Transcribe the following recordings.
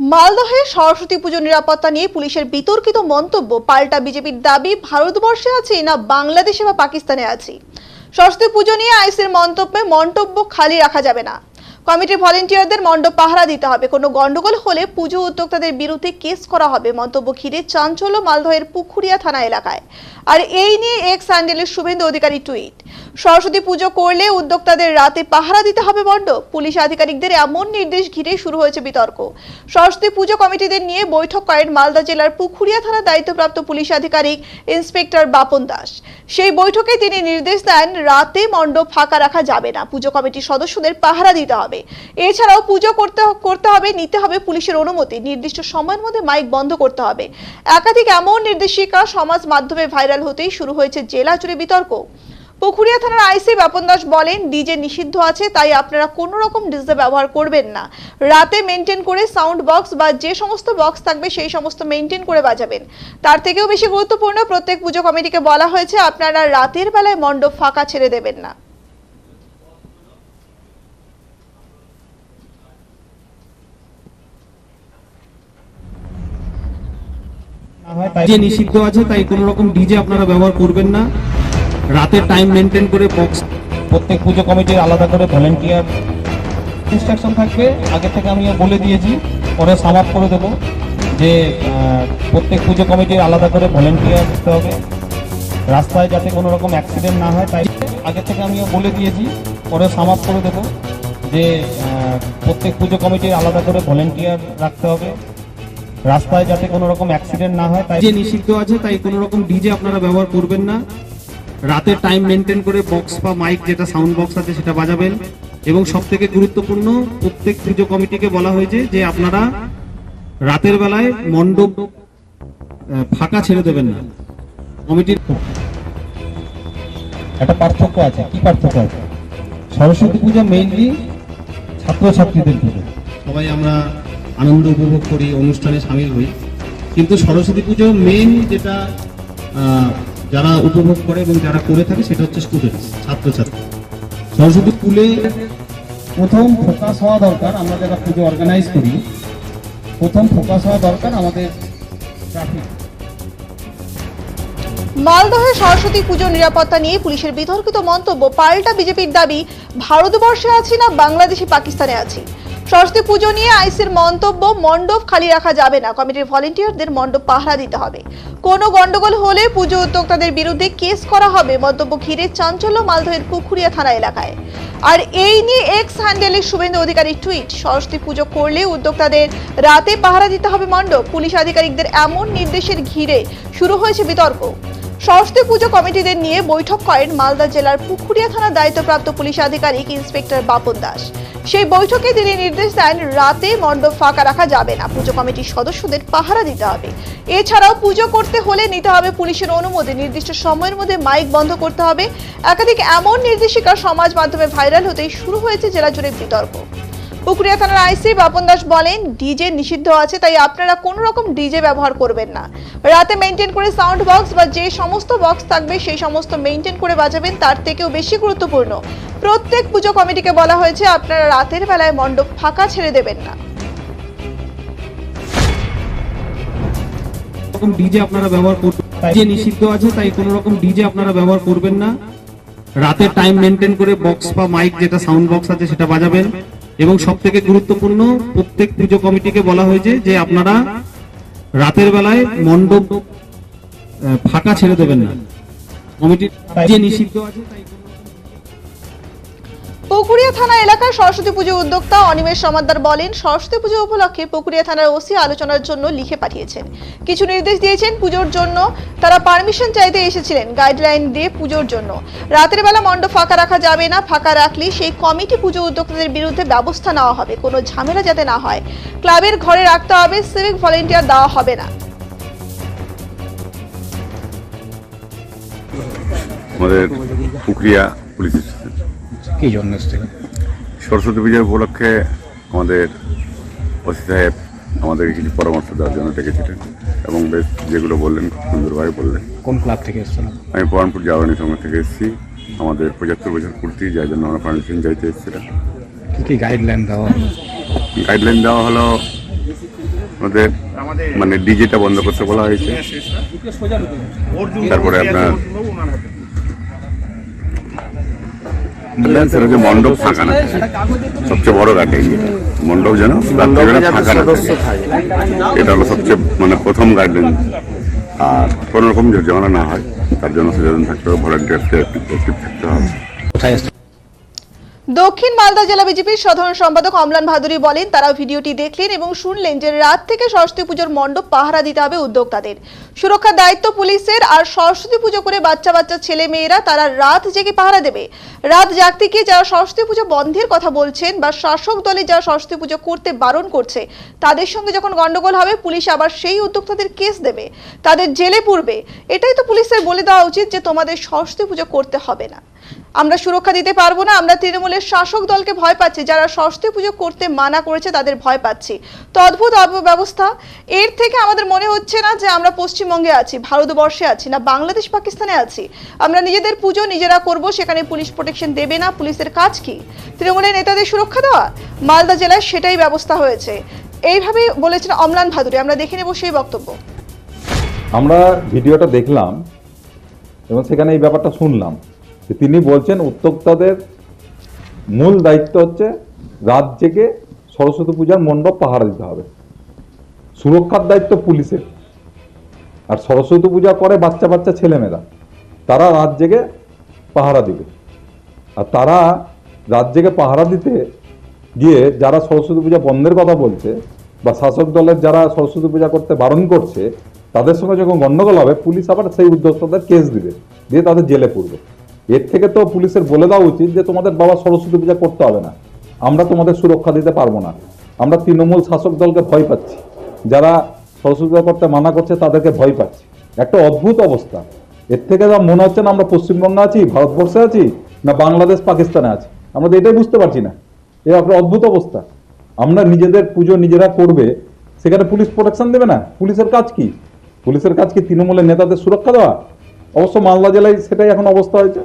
মালদহে সরস্বতী পুজো নিরাপত্তা নিয়ে পুলিশের বিতর্কিত মন্তব্য পাল্টা বিজেপির দাবি ভারতবর্ষে আছি না বাংলাদেশে বা পাকিস্তানে আছি। সরস্বতী পুজো নিয়ে আইসির মন্তব্যে মন্তব্য খালি রাখা যাবে না। কমিটির ভলেন্টিয়ারদের মণ্ডপ পাহারা দিতে হবে। কোনো গন্ডগোল হলে পুজো উদ্যোক্তাদের বিরুদ্ধে কেস করা হবে। মন্তব্য ঘিরে চাঞ্চল্য মালদহের পুখুরিয়া থানা এলাকায়। আর এই নিয়ে এক স্যান্ডেলের শুভেন্দু অধিকারী টুইট। সরস্বতী পুজো করলে উদ্যোক্তাদের রাতে পাহারা দিতে হবে মণ্ডপ। পুলিশ আধিকারিকদের এমন নির্দেশ ঘিরে শুরু হয়েছে বিতর্ক। সরস্বতী পুজো কমিটিদের নিয়ে বৈঠক করেন মালদা জেলার পুখুরিয়া থানার দায়িত্বপ্রাপ্ত পুলিশ আধিকারিক ইন্সপেক্টর বাপন দাস। সেই বৈঠকে তিনি নির্দেশ দেন, রাতে মণ্ডপ ফাঁকা রাখা যাবে না। পুজো কমিটির সদস্যদের পাহারা দিতে হবে। এছাড়াও পুজো করতে করতে হবে, নিতে হবে পুলিশের অনুমতি। নির্দিষ্ট সময়ের মধ্যে মাইক বন্ধ করতে হবে। একাধিক এমন নির্দেশিকা সমাজ মাধ্যমে ভাইরাল হতেই শুরু হয়েছে জেলা জুড়ে বিতর্ক। পুখুরিয়া থানার আইসি বাপন দাস বলেন, ডিজে নিষিদ্ধ আছে, তাই আপনারা কোনো রকম ডিজে ব্যবহার করবেন না। রাতে মেনটেন করে সাউন্ড বক্স বা যে সমস্ত বক্স থাকবে, সেই সমস্ত মেনটেন করে বাজাবেন। তার থেকেও বেশি গুরুত্বপূর্ণ প্রত্যেক পুজো কমিটিকে বলা হয়েছে, আপনারা রাতের বেলায় মণ্ডপ ফাঁকা ছেড়ে দেবেন না। ডিজে নিষিদ্ধ আছে তাই কোনো রকম ডিজে আপনারা ব্যবহার করবেন না। রাতের টাইম মেনটেন করে বক্স প্রত্যেক পুজো কমিটির আলাদা করে ভলেন্টিয়ার ইনস্ট্রাকশন থাকবে। আগে থেকে আমি বলে দিয়েছি, পরে সাম আপ করে দেবো যে প্রত্যেক পুজো কমিটির আলাদা করে ভলেন্টিয়ার দিতে হবে। রাস্তায় যাতে কোনো রকম অ্যাক্সিডেন্ট না হয়, তাই আগে থেকে আমি বলে দিয়েছি, পরে সাম আপ করে দেবো যে প্রত্যেক পুজো কমিটির আলাদা করে ভলেন্টিয়ার রাখতে হবে। রাস্তায় যাতে কোনো রকম অ্যাক্সিডেন্ট না হয় তাই ডিজে নিষিদ্ধ আছে তাই কোনো রকম ডিজে আপনারা ব্যবহার করবেন না। রাতের টাইম মেনটেন করে বক্স বা মাইক যেটা সাউন্ড বক্স আছে সেটা বাজাবেন। এবং সব থেকে গুরুত্বপূর্ণ প্রত্যেক পুজো কমিটিকে বলা হয়েছে যে আপনারা রাতের বেলায় মণ্ডপ ফাঁকা ছেড়ে দেবেন না। কমিটির একটা পার্থক্য আছে। কি পার্থক্য আছে? সরস্বতী পূজা মেইনলি ছাত্রছাত্রীদের পুজো সবাই আমরা আনন্দ উপভোগ করি, অনুষ্ঠানে সামিল হই। কিন্তু সরস্বতী পুজো মেন যেটা যারা উপভোগ করে এবং যারা করে থাকে সেটা হচ্ছে স্টুডেন্টস ছাত্রছাত্রী। সরস্বতী স্কুলে প্রথম ফোকাস হওয়া দরকার, আমরা যারা পুজো অর্গানাইজ করি, প্রথম ফোকাস হওয়া দরকার আমাদের ট্রাফিক মালদহে সরস্বতী পুজো নিরাপত্তা নিয়ে পুলিশের বিতর্কিত মন্তব্য, পাল্টা বিজেপির দাবি, ভারতবর্ষে আছি না, বাংলাদেশে পাকিস্তানে আছি। সরস্বতী পুজো নিয়ে আইসির মন্তব্য মণ্ডপ খালি রাখা যাবে না। কমিটির ভলেন্টিয়ারদের মণ্ডপ পাহারা দিতে হবে। কোনো গন্ডগোল হলে পুজো উদ্যোক্তাদের বিরুদ্ধে কেস করা হবে মন্তব্য ঘিরে চাঞ্চল্য মালদহের পুখুরিয়া থানা এলাকায়। আর এই নিয়ে এক্স হ্যান্ডেলে শুভেন্দু অধিকারী টুইট সরস্বতী পুজো করলে উদ্যোক্তাদের রাতে পাহারা দিতে হবে মণ্ডপ। পুলিশ আধিকারিকদের এমন নির্দেশের ঘিরে শুরু হয়েছে বিতর্ক। সরস্বতী পুজো কমিটিদের নিয়ে বৈঠক করেন মালদা জেলার পুখুরিয়া থানার দায়িত্বপ্রাপ্ত পুলিশ আধিকারিক ইন্সপেক্টর বাপন দাস। সেই বৈঠকে তিনি নির্দেশ দেন, রাতে মণ্ডপ ফাঁকা রাখা যাবে না, পুজো কমিটির সদস্যদের পাহারা দিতে হবে। এছাড়াও পুজো করতে হলে নিতে হবে পুলিশের অনুমতি, নির্দিষ্ট সময়ের মধ্যে মাইক বন্ধ করতে হবে। একাধিক এমন নির্দেশিকা সমাজ মাধ্যমে ভাইরাল হতেই শুরু হয়েছে জেলা জুড়ে বিতর্ক। পুকুরিয়া থানার আইসি বাপন দাস বলেন, ডিজে নিষিদ্ধ আছে, তাই আপনারা কোনো রকম ডিজে ব্যবহার করবেন না। রাতে মেনটেন করে সাউন্ড বক্স বা যে সমস্ত বক্স থাকবে, সেই সমস্ত মেনটেন করে বাজাবেন, তার থেকেও বেশি গুরুত্বপূর্ণ। প্রত্যেক পুজো কমিটিকে বলা হয়েছে, আপনারা রাতের বেলায় মণ্ডপ ফাঁকা ছেড়ে দেবেন না। রকম ডিজে আপনারা ব্যবহার করবেন ডিজে নিষিদ্ধ আছে, তাই কোনো রকম ডিজে আপনারা ব্যবহার করবেন না। রাতে টাইম মেনটেন করে বক্স বা মাইক যেটা সাউন্ড বক্স আছে, সেটা বাজাবেন। এবং সব থেকে গুরুত্বপূর্ণ প্রত্যেক পুজো কমিটিকে বলা হয়েছে যে আপনারা রাতের বেলায় মণ্ডপ ফাঁকা ছেড়ে দেবেন না। কমিটির যে নিষিদ্ধ আছে, তাই পুকুরিয়া থানা এলাকার সরস্বতী পুজো উদ্যোক্তা অনিমেষ সমাদ্দার বলেন, সরস্বতী পুজো উপলক্ষে পুকুরিয়া থানার ওসি আলোচনার জন্য লিখে পাঠিয়েছেন। কিছু নির্দেশ দিয়েছেন পুজোর জন্য। তারা পারমিশন চাইতে এসেছিলেন গাইডলাইন দিয়ে পুজোর জন্য। রাতের বেলা মণ্ডপ ফাঁকা রাখা যাবে না, ফাঁকা রাখলে সেই কমিটি পুজো উদ্যোক্তাদের বিরুদ্ধে ব্যবস্থা নেওয়া হবে। কোনো ঝামেলা যাতে না হয়, ক্লাবের ঘরে রাখতে হবে, সিভিক ভলেন্টিয়ার দেওয়া হবে না। আমাদের পুকুরিয়া পুলিশ কি জন্য এসেছিলেন সরস্বতী পূজা উপলক্ষে আমাদের ওসি সাহেব আমাদেরকে কিছু পরামর্শ দেওয়ার জন্য ডেকেছিলেন এবং বেশ যেগুলো বললেন খুব সুন্দরভাবে বললেন। কোন ক্লাব থেকে এসেছিলেন আমি পরানপুর জাগরণী সংঘ থেকে এসেছি। আমাদের পঁচাত্তর বছর পূর্তি যার জন্য আমরা পারমিশন চাইতে এসেছিলাম। কী কী গাইডলাইন দেওয়া হলো? গাইডলাইন দেওয়া হলো আমাদের মানে ডিজেটা বন্ধ করতে বলা হয়েছে। তারপরে আপনার সেটা যে মণ্ডপ ফাঁকা না। সবচেয়ে বড় যেটা মণ্ডপ যেন ফাঁকা না এটা হলো সবচেয়ে মানে প্রথম গার্ডেন আর কোনো রকম জরিমানা না হয় তার জন্য সচেতন থাকতে হবে ভলান্টিয়ারকে অ্যাক্টিভ থাকতে হবে। দক্ষিণ মালদা জেলা বিজেপির সাধারণ সম্পাদক অমলান ভাদুরী বলেন তারা ভিডিওটি দেখলেন এবং শুনলেন যে রাত থেকে সরস্বতী পুজোর মণ্ডপ পাহারা দিতে হবে উদ্যোক্তাদের। সুরক্ষার দায়িত্ব পুলিশের আর সরস্বতী পুজো করে বাচ্চা বাচ্চা ছেলে মেয়েরা তারা রাত জেগে পাহারা দেবে। রাত জাগতে গিয়ে যারা সরস্বতী পুজো বন্ধের কথা বলছেন বা শাসক দলে যারা সরস্বতী পুজো করতে বারণ করছে, তাদের সঙ্গে যখন গন্ডগোল হবে, পুলিশ আবার সেই উদ্যোক্তাদের কেস দেবে। তাদের জেলে পুরবে এটাই তো পুলিশের বলে দেওয়া উচিত যে তোমাদের সরস্বতী পুজো করতে হবে না। আমরা সুরক্ষা দিতে পারব না, আমরা তৃণমূলের শাসক দলকে ভয় পাচ্ছি, যারা সরস্বতী পুজো করতে মানা করেছে তাদের ভয় পাচ্ছি। তো অদ্ভুত অব্যবস্থা। এর থেকে আমাদের মনে হচ্ছে না যে আমরা পশ্চিমবঙ্গে আছি, ভারতবর্ষে আছি, না বাংলাদেশ, পাকিস্তানে আছি। আমরা নিজেদের পুজো নিজেরা করব, সেখানে পুলিশ প্রোটেকশন দেবে না, পুলিশের কাজ কি? তৃণমূলের নেতাদের সুরক্ষা দেওয়া? মালদা জেলায় সেটাই ব্যবস্থা হয়েছে। এইভাবে বলেছেন অমলান ভাদুরী, আমরা দেখে নেব সেই বক্তব্য। আমরা ভিডিওটা দেখলাম এবং সেখানে এই ব্যাপারটা শুনলাম। তিনি বলছেন উদ্যোক্তাদের মূল দায়িত্ব হচ্ছে জেগে সরস্বতী পূজার মণ্ডপ পাহারা দিতে হবে। সুরক্ষার দায়িত্ব পুলিশের। আর সরস্বতী পূজা করে বাচ্চা বাচ্চা ছেলেমেয়েরা, তারা রাত জেগে পাহারা দিবে। আর তারা রাত জেগে পাহারা দিতে গিয়ে যারা সরস্বতী পূজা বন্ধের কথা বলছে বা শাসক দলের যারা সরস্বতী পূজা করতে বারণ করছে, তাদের সঙ্গে যখন গন্ডগোল হবে, পুলিশ আবার সেই উদ্যোক্তাদের কেস দিবে, দিয়ে তাদের জেলে পড়বে এর থেকে তো পুলিশের বলে দেওয়া উচিত যে তোমাদের বাবা সরস্বতী পূজা করতে হবে না। আমরা তোমাদের সুরক্ষা দিতে পারব না। আমরা তৃণমূল শাসক দলকে ভয় পাচ্ছি। যারা সরস্বতী পূজা করতে মানা করছে, তাদেরকে ভয় পাচ্ছি। একটা অদ্ভুত অবস্থা। এর থেকে যা মনে হচ্ছে না আমরা পশ্চিমবঙ্গে আছি, ভারতবর্ষে আছি, না বাংলাদেশ, পাকিস্তানে আছি। আমরা তো এটাই বুঝতে পারছি না। এ একটা অদ্ভুত অবস্থা। আমরা নিজেদের পুজো নিজেরা করবে, সেখানে পুলিশ প্রোটেকশন দেবে না। পুলিশের কাজ কি? পুলিশের কাজ কি তৃণমূলের নেতাদের সুরক্ষা দেওয়া? অবশ্য মালদা জেলায় সেটাই এখন অবস্থা হয়েছে।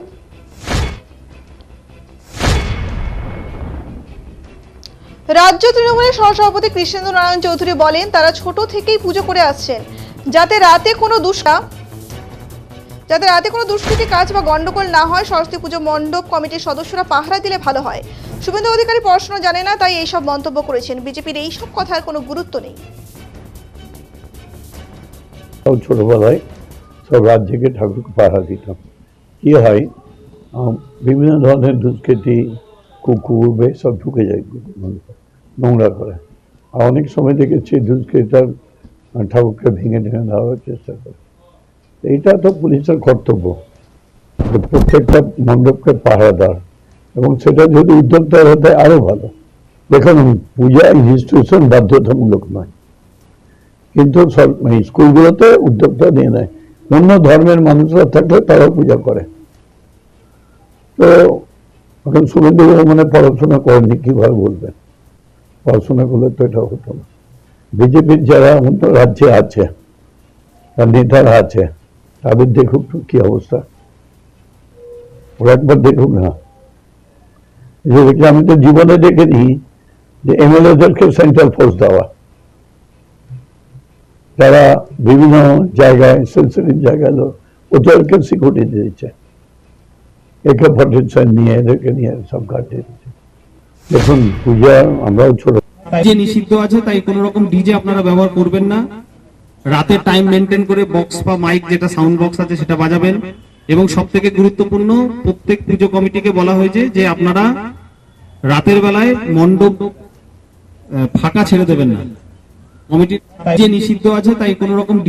রাজ্য তৃণমূলের সহসভাপতি কৃষ্ণেন্দ্র নারায়ণ চৌধুরী বলেন তারা ছোট থেকেই পুজো করে আসছেন। যাতে রাতে কোনো দুষ্কা যাতে রাতে কোনো দুষ্কৃতি কাজ বা গন্ডগোল না হয় সরস্বতী পুজো মণ্ডপ কমিটির সদস্যরা পাহারা দিলে ভালো হয়। শুভেন্দু অধিকারী পড়াশোনা জানে না তাই এইসব মন্তব্য করেছেন। বিজেপির এইসব কথার কোনো গুরুত্ব নেই। ছোটোবেলায় সব রাত ঠাকুরকে পাহারা দিতাম। কী হয় বিভিন্ন ধরনের দুষ্কৃতি কুকুর বে সব ঢুকে যায় নোংরা করে। আর অনেক সময় দেখেছি দুষ্কৃতার ঠাকুরকে ভেঙে ভেঙে দেওয়ার চেষ্টা করে। এইটা তো পুলিশের কর্তব্য। প্রত্যেকটা মণ্ডপকে পাহারা দেওয়ার। এবং সেটা যদি উদ্যোক্তা হতে আরও ভালো। দেখুন, পূজা ইনস্টিটিউশন বাধ্যতামূলক নয়। কিন্তু সব মানে স্কুলগুলোতে উদ্যোক্তা নিয়ে নেয়। অন্য ধর্মের মানুষরা থাকলে তারাও পূজা করে। তো এখন শুভেন্দু মানে পড়াশোনা করেননি কীভাবে বলবেন? পড়াশোনা করলে তো এটা হতো না। বিজেপির যারা অন্য রাজ্যে আছে, তার নেতারা আছে, তাদের দেখুক কি অবস্থা। ওরা একবার দেখুক না। যে আমি তো জীবনে দেখিনি যে এমএলএদেরকে সেন্ট্রাল ফোর্স দেওয়া। তারা বিভিন্ন জায়গায় সেন্সিটিভ জায়গায় লো- ওদেরকে সিকিউরিটি দিচ্ছে একে প্রোটেকশন নিয়ে, এদেরকে নিয়ে সব কাটিয়ে দিচ্ছে দেখুন, পূজা, আমরাও ছোট। যে নিষিদ্ধ আছে, তাই কোনো রকম ডিজে আপনারা ব্যবহার করবেন না। রাতে টাইম মেনটেন করে বক্স বা মাইক যেটা সাউন্ড বক্স আছে, সেটা বাজাবেন। এবং সব থেকে গুরুত্বপূর্ণ, প্রত্যেক পুজো কমিটিকে বলা হয়েছে যে আপনারা রাতের বেলায় মণ্ডপ ফাঁকা ছেড়ে দেবেন না। কমিটি যে নিষিদ্ধ আছে তাই কোনো রকম